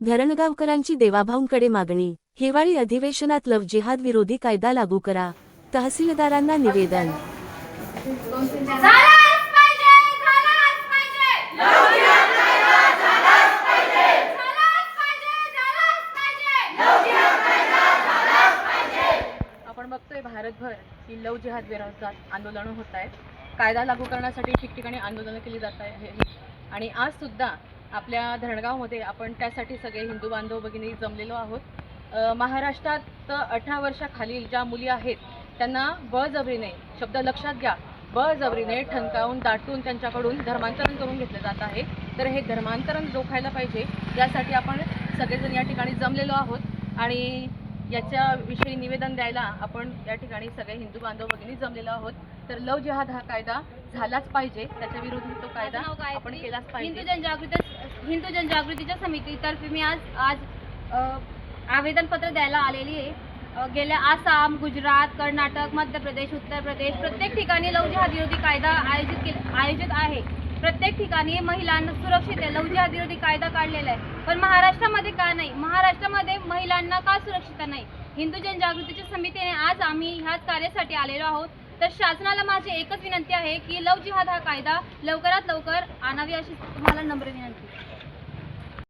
धरणगावकरांची देवाभाऊंकडे मागणी हिवाळी अधिवेशनात लव जिहाद विरोधी कायदा लागू करा तहसीलदारांना निवेदन. आपण बघतोय भारतभर की लव जिहाद विरोधात आंदोलनं होत आहेत. कायदा लागू करण्यासाठी ठिकठिकाणी आंदोलनं केली जात आहे आणि आज सुद्धा आपल्या धरणगावमध्ये आपण त्यासाठी सगळे हिंदू बांधव भगिनी जमलेलो आहोत. महाराष्ट्रात अठरा वर्षाखालील ज्या मुली आहेत त्यांना बळजबरीने शब्द लक्षात घ्या बळजबरीने ठणकावून दाटून त्यांच्याकडून धर्मांतरण करून घेतलं जात आहे. तर हे धर्मांतरण रोखायला पाहिजे यासाठी आपण सगळेजण या ठिकाणी जमलेलो आहोत. आणि याच्याविषयी निवेदन द्यायला आपण या ठिकाणी सगळे हिंदू बांधव भगिनी जमलेलो आहोत. तर लव जिहाद हा कायदा झालाच पाहिजे त्याच्या विरोधी तो कायदा. आपण केलाच हिंदू पाहिजे जनजागृती हिंदू जनजागृतीच्या समितीतर्फे मी आज आज आवेदनपत्र द्यायला आलेली आहे. गेल्या आसाम गुजरात कर्नाटक मध्य प्रदेश उत्तर प्रदेश प्रत्येक ठिकाणी लव जिहाद विरोधी कायदा आयोजित केले आयोजित आहे. प्रत्येक ठिकाणी महिलांना सुरक्षित आहे लव जिहाद विरोधी कायदा काढलेला आहे. पण महाराष्ट्रामध्ये का नाही? महाराष्ट्रामध्ये महिलांना का सुरक्षित नाही? हिंदू जनजागृतीच्या समितीने आज आम्ही ह्याच कार्यासाठी आलेलो आहोत. तर शासनाला माझी एकच विनंती आहे की लव जिहाद हा कायदा लवकरात लवकर आणावी अशी तुम्हाला नम्र विनंती.